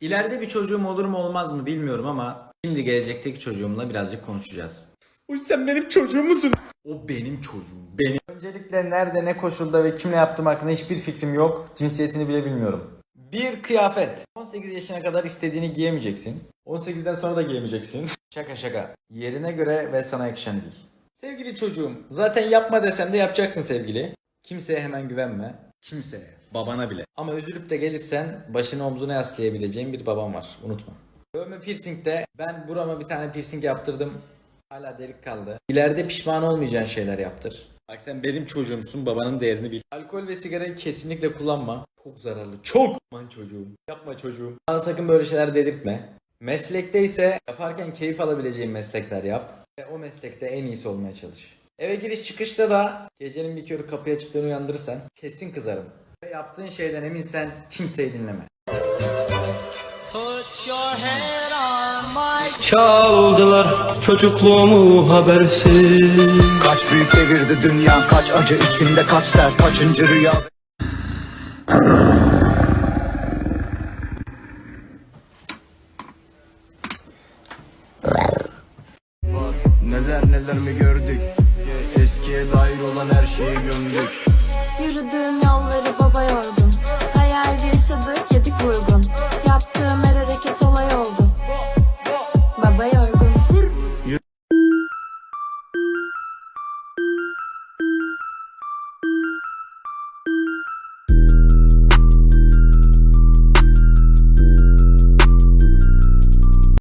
İleride bir çocuğum olur mu olmaz mı bilmiyorum ama şimdi gelecekteki çocuğumla birazcık konuşacağız. Uy sen benim çocuğum musun? O benim çocuğum. Benim. Öncelikle nerede, ne koşulda ve kimle yaptığım hakkında hiçbir fikrim yok. Cinsiyetini bile bilmiyorum. Bir kıyafet. 18 yaşına kadar istediğini giyemeyeceksin. 18'den sonra da giyemeyeceksin. şaka şaka. Yerine göre ve sana yakışanı giy. Sevgili çocuğum, zaten yapma desem de yapacaksın sevgili. Kimseye hemen güvenme. Kimseye. Babana bile. Ama üzülüp de gelirsen başını omzuna yaslayabileceğin bir babam var. Unutma. Dövme piercing'de ben burama bir tane piercing yaptırdım. Hala delik kaldı. İleride pişman olmayacağın şeyler yaptır. Bak sen benim çocuğumsun babanın değerini bil. Alkol ve sigarayı kesinlikle kullanma. Çok zararlı. Çok. Aman çocuğum. Yapma çocuğum. Bana sakın böyle şeyler dedirtme. Meslekte ise yaparken keyif alabileceğin meslekler yap. Ve o meslekte en iyisi olmaya çalış. Eve giriş çıkışta da gecenin bir körü kapıyı açıp beni uyandırırsan kesin kızarım. Ve yaptığın şeyden eminsen kimseyi dinleme. Çaldılar çocukluğumu habersiz. Kaç büyük devirdi dünya kaç acı içinde kaç dert kaçıncı rüya. Neler neler mi gördük? Eskiye dair olan her şeyi gömdük. Yürüdüğüm